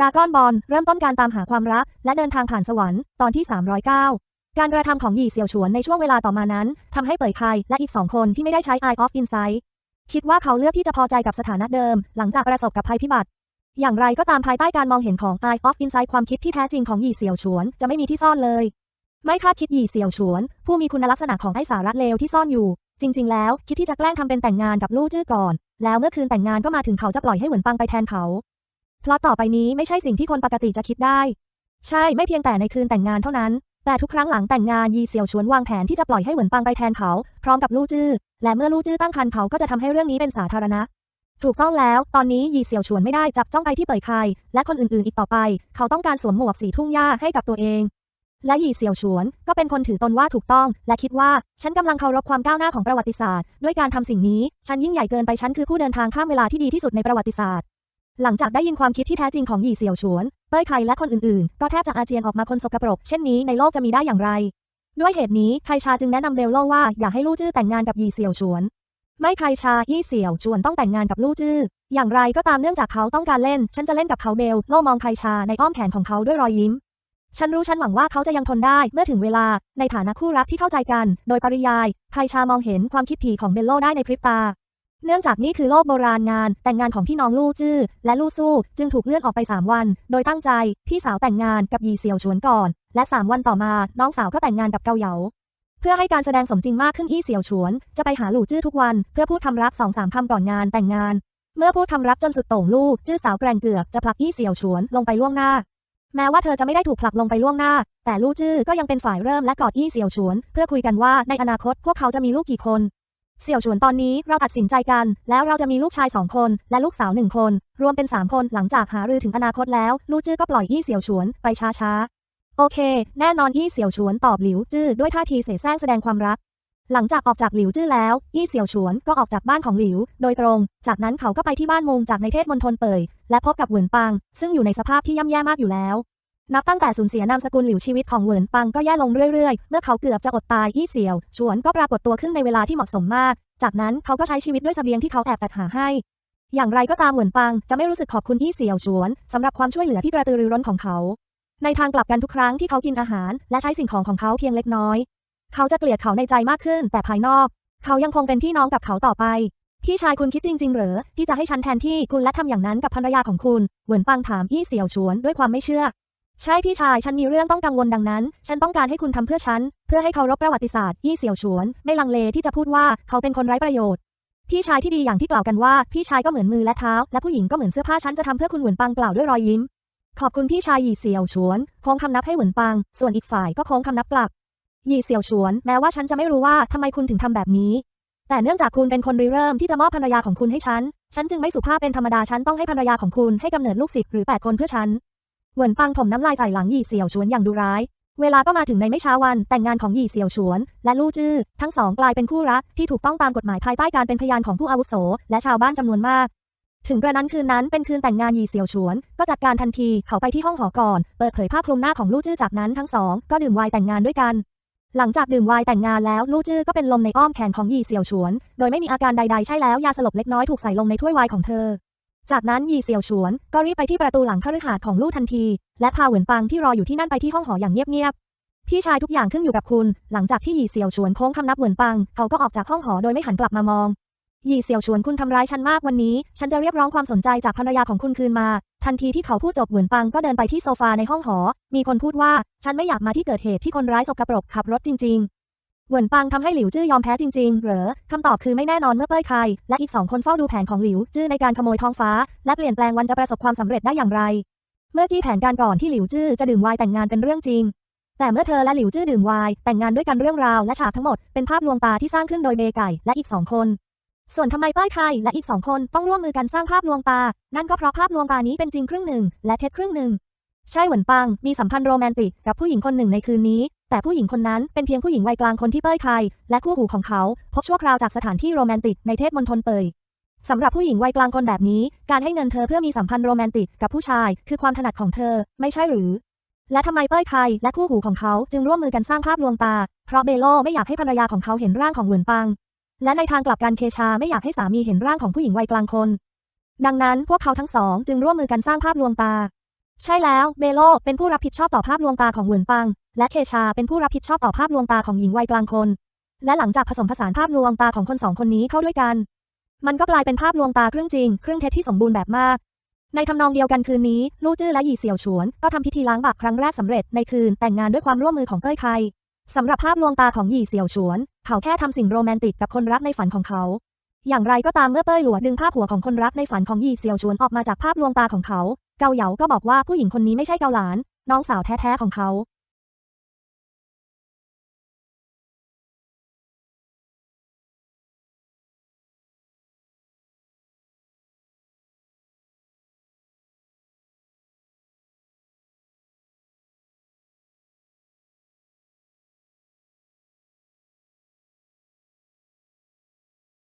ดากอนบอลเริ่มต้นการตามหาความรัก และเดินทางผ่านสวรรค์ตอนที่ 309 การกระทำของหยี่เสี่ยวฉวนในช่วงเวลาต่อมานั้นทำให้เป่ยไคและอีกสองคนที่ไม่ได้ใช้ Eye of Insight คิดว่าเขาเลือกที่จะพอใจกับสถานะเดิม หลังจากประสบกับภัยพิบัติ อย่างไรก็ตามภายใต้การมองเห็นของ Eye of Insight ความคิดที่แท้จริงของหยี่เสี่ยวฉวนจะไม่มีที่ซ่อนเลย ไม่คาดคิดหยี่เสี่ยวฉวน ผู้มีคุณลักษณะของไอสาระเลวที่ซ่อนอยู่ จริง ๆ แล้วคิดที่จะแกล้งทำเป็นแต่งงานกับลู่จื้อก่อน แล้วเมื่อคืนแต่งงานก็มาถึงเขาจะปล่อยให้เหวินปังไปแทนเขา เพราะต่อไปนี้ไม่ใช่สิ่งที่คนปกติจะคิดได้ ใช่ไม่เพียงแต่ในคืนแต่งงานเท่านั้น แต่ทุกครั้งหลังแต่งงานยีเสี่ยวฉวนวางแผนที่จะปล่อยให้เหวินปังไปแทนเขา พร้อมกับลู่จื้อและเมื่อลู่จื้อตั้งครรภ์เขาก็จะทำให้เรื่องนี้เป็นสาธารณะ ถูกต้องแล้ว ตอนนี้ยีเสี่ยวฉวนไม่ได้จับจ้องไปที่เป่ยไคและคนอื่นๆ อีกต่อไป เขาต้องการสวมหมวกสีทุ่งหญ้าให้กับตัวเอง และหยี่เสี่ยวฉวน ก็เป็นคนถือตนว่าถูกต้อง และคิดว่าฉันกำลังเคารพความก้าวหน้าของประวัติศาสตร์ ด้วยการทำสิ่งนี้ ฉันยิ่งใหญ่เกินไปฉันคือผู้เดินทางข้ามเวลาที่ดีที่สุดในประวัติศาสตร์ หลังจากได้ยินความคิดที่แท้จริงของหยี่เสี่ยวฉวน เป้ยไคและคนอื่นๆ ก็แทบจะอาเจียนออกมาคนสกปรก เช่นนี้ในโลกจะมีได้อย่างไร ด้วยเหตุนี้ไคชาจึงแนะนำเบลโลว่าอยากให้ลู่จื้อแต่งงานกับหยี่เสี่ยวฉวน ไม่ไคชายี่เสี่ยวฉวนต้องแต่งงานกับลู่จื้อ อย่างไรก็ตามเนื่องจากเขาต้องการเล่น ฉันจะเล่นกับเขาเบลโลมองไคชาในอ้อมแขนของเขาด้วยรอยยิ้ม ฉันรู้ฉันหวังว่าเขาจะยังทนได้เมื่อถึงเวลา ในฐานะคู่รักที่เข้าใจกัน โดยปริยายไคชามองเห็นความคิดผีของเบลโลได้ในพริบตา เนื่องจากนี่คือโลกโบราณงาน แต่งงานของพี่น้องลู่จื้อและลู่สู้ จึงถูกเลื่อนออกไป 3 วัน โดยตั้งใจ พี่สาวแต่งงานกับยีเสี่ยวฉวนก่อน และ 3 วันต่อมา น้องสาวก็แต่งงานกับเกาเหยาเพื่อให้การแสดงสมจริงมากขึ้นอี้เสี่ยวฉวน จะไปหาหลู่จื้อทุกวัน เพื่อพูดคำรักสองสามคำก่อนงานแต่งงาน เมื่อพูดคำรักจนสุดโต่งลู่จื้อสาวแกร่งเกือบจะผลักอี้เสี่ยวฉวนลงไปล่วงหน้า แม้ว่าเธอจะไม่ได้ถูกผลักลงไปล่วงหน้า แต่ลู่จื้อก็ยังเป็นฝ่ายเริ่มและกอดอี้เสี่ยวฉวน เพื่อคุยกันว่าในอนาคตพวกเขาจะมีลูกกี่คน เสี่ยวฉวนตอนนี้เราตัดสินใจกัน แล้วเราจะมีลูกชายสองคน และลูกสาวหนึ่งคน รวมเป็นสามคนหลังจากหารือถึงอนาคตแล้วลู่จื้อก็ปล่อยอี้เสี่ยวฉวนไปช้าๆ โอเค แน่นอนอี้เสี่ยวฉวนตอบหลิวจื้อด้วยท่าทีเสแสร้งแสดงความรัก หลังจากออกจากหลิวจื้อแล้วอี้เสี่ยวฉวนก็ออกจากบ้านของหลิว โดยตรง จากนั้นเขาก็ไปที่บ้านมุงจากในเทศมณฑลเป่ยและพบกับเหวินปัง ซึ่งอยู่ในสภาพที่ย่ำแย่มากอยู่แล้ว นับตั้งแต่สูญเสียนามสกุลหลิวชีวิตของเหวินปังก็แย่ลงเรื่อยๆ เมื่อเขาเกือบจะอดตายอี้เสี่ยวฉวนก็ปรากฏตัวขึ้นในเวลาที่เหมาะสมมาก จากนั้นเขาก็ใช้ชีวิตด้วยเสบียงที่เขาแอบจัดหาให้ อย่างไรก็ตามเหวินปังจะไม่รู้สึกขอบคุณอี้เสี่ยวฉวนสำหรับความช่วยเหลือที่กระตือรือร้นของเขา ในทางกลับกันทุกครั้งที่เขากินอาหาร และใช้สิ่งของของเขาเพียงเล็กน้อย เขาจะเกลียดเขาในใจมากขึ้น แต่ภายนอก เขายังคงเป็นพี่น้องกับเขาต่อไปพี่ชายคุณคิดจริง ๆ เหรอ ที่จะให้ฉันแทนที่คุณและทำอย่างนั้นกับภรรยาของคุณเหวินปังถามอี้เสี่ยวฉวนด้วยความไม่เชื่อ ใช่พี่ชายฉันมีเรื่องต้องกังวลดังนั้น ฉันต้องการให้คุณทำเพื่อฉัน เพื่อให้เคารพประวัติศาสตร์อี้เสี่ยวฉวน ไม่ลังเลที่จะพูดว่าเขาเป็นคนไร้ประโยชน์ พี่ชายที่ดีอย่างที่กล่าวกันว่า พี่ชายก็เหมือนมือและเท้า และผู้หญิงก็เหมือนเสื้อผ้าฉันจะทำเพื่อคุณหวนปังกล่าวด้วยรอยยิ้ม ขอบคุณพี่ชายหยี่เสี่ยวฉวนโค้งคำนับให้หวนปัง ส่วนอีกฝ่ายก็โค้งคำนับกลับหยี่เสี่ยวฉวน แม้ว่าฉันจะไม่รู้ว่าทำไมคุณถึงทำแบบนี้ แต่เนื่องจากคุณเป็นคนริเริ่มที่จะมอบภรรยาของคุณให้ฉัน ฉันจึงไม่สุภาพเป็นธรรมดาฉันต้องให้ภรรยาของคุณให้กำเนิดลูกสิบหรือแปดคนเพื่อฉัน เหวินปังถมน้ำลายใส่หลังหยี่เสี่ยวฉวนอย่างดุร้าย เวลาก็มาถึงในไม่ช้าวัน แต่งงานของหยี่เสี่ยวฉวน และลู่จื้อทั้งสองกลายเป็นคู่รักที่ถูกต้องตามกฎหมายภายใต้การเป็นพยานของผู้อาวุโส และชาวบ้านจำนวนมาก ถึงกระนั้นคืนนั้นเป็นคืนแต่งงานหยี่เสี่ยวฉวน ก็จัดการทันทีเขาไปที่ห้องหอก่อน เปิดเผยผ้าคลุมหน้าของลู่จื้อจากนั้นทั้งสองก็ดื่มไวน์แต่งงานด้วยกันหลังจากดื่มไวน์แต่งงานแล้วลู่จื้อก็เป็นลมในอ้อมแขนของหยี่เสี่ยวฉวน โดยไม่มีอาการใดๆใช่แล้วยาสลบเล็กน้อยถูกใส่ลงในถ้วยไวน์ของเธอ จากนั้นยีเสี่ยวฉวนก็รีบไปที่ประตูหลังคฤหาสน์ของลู่ทันที และพาเหวินปังที่รออยู่ที่นั่นไปที่ห้องหออย่างเงียบๆ พี่ชายทุกอย่างขึ้นอยู่กับคุณ หลังจากที่ยีเสี่ยวฉวนโค้งคำนับเหวินปัง เขาก็ออกจากห้องหอโดยไม่หันกลับมามองยีเสี่ยวฉวนคุณทำร้ายฉันมากวันนี้ ฉันจะเรียกร้องความสนใจจากภรรยาของคุณคืนมา ทันทีที่เขาพูดจบเหวินปังก็เดินไปที่โซฟาในห้องหอ มีคนพูดว่า ฉันไม่อยากมาที่เกิดเหตุที่คนร้ายสกปรกขับรถจริง เหวินปังทำให้หลิวจื้อยอมแพ้จริงๆ เหรอคำตอบคือไม่แน่นอนเมื่อเป้ยไคและอีกสองคนเฝ้าดูแผนของหลิวจื้อในการขโมยท้องฟ้า และเปลี่ยนแปลงวันจะประสบความสำเร็จได้อย่างไร เมื่อที่แผนการก่อนที่หลิวจื้อจะดื่มไวน์แต่งงานเป็นเรื่องจริง แต่เมื่อเธอและหลิวจื้อดื่มไวน์แต่งงานด้วยกันเรื่องราวและฉากทั้งหมดเป็นภาพลวงตาที่สร้างขึ้นโดยเบไก่และอีกสองคน ส่วนทำไมป้ายไคและอีกสองคนต้องร่วมมือกันสร้างภาพลวงตา นั่นก็เพราะภาพลวงตานี้เป็นจริงครึ่งหนึ่งและเท็จครึ่งหนึ่งใช่เหวินปังมีสัมพันธ์โรแมนติกกับผู้หญิงคนหนึ่งในคืนนี้ แต่ผู้หญิงคนนั้นเป็นเพียงผู้หญิงวัยกลางคนที่เป้ยไคและคู่หูของเขา พบชั่วคราวจากสถานที่โรแมนติกในเทศมณฑลเปยสำหรับผู้หญิงวัยกลางคนแบบนี้ การให้เงินเธอเพื่อมีสัมพันธ์โรแมนติกกับผู้ชาย คือความถนัดของเธอ ไม่ใช่หรือ และทำไมเป้ยไคและคู่หูของเขาจึงร่วมมือกันสร้างภาพลวงตา เพราะเบโลไม่อยากให้ภรรยาของเขาเห็นร่างของเหวินปัง และในทางกลับกันเคชาไม่อยากให้สามีเห็นร่างของผู้หญิงวัยกลางคน ดังนั้นพวกเขาทั้งสองจึงร่วมมือกันสร้างภาพลวงตา ใช่แล้วเบโลเป็นผู้รับผิดชอบต่อภาพลวงตาของหวนปัง และเคชาเป็นผู้รับผิดชอบต่อภาพลวงตาของหญิงวัยกลางคน และหลังจากผสมผสานภาพลวงตาของคนสองคนนี้เข้าด้วยกัน มันก็กลายเป็นภาพลวงตาครึ่งจริง ครึ่งเท็จที่สมบูรณ์แบบมาก ในทำนองเดียวกันคืนนี้ ลู่จื้อและหยี่เสี่ยวฉวน ก็ทำพิธีล้างบาปครั้งแรกสำเร็จในคืนแต่งงานด้วยความร่วมมือของเป้ยไคสำหรับภาพลวงตาของหยี่เสี่ยวฉวน เขาแค่ทำสิ่งโรแมนติกกับคนรักในฝันของเขา อย่างไรก็ตามเมื่อเป้ยหลัวดึงภาพหัวของคนรักในฝันของหยี่เสี่ยวฉวนออกมาจากภาพลวงตาของเขา เกาเหยาก็บอกว่าผู้หญิงคนนี้ไม่ใช่เกาหลาน น้องสาวแท้ๆของเขา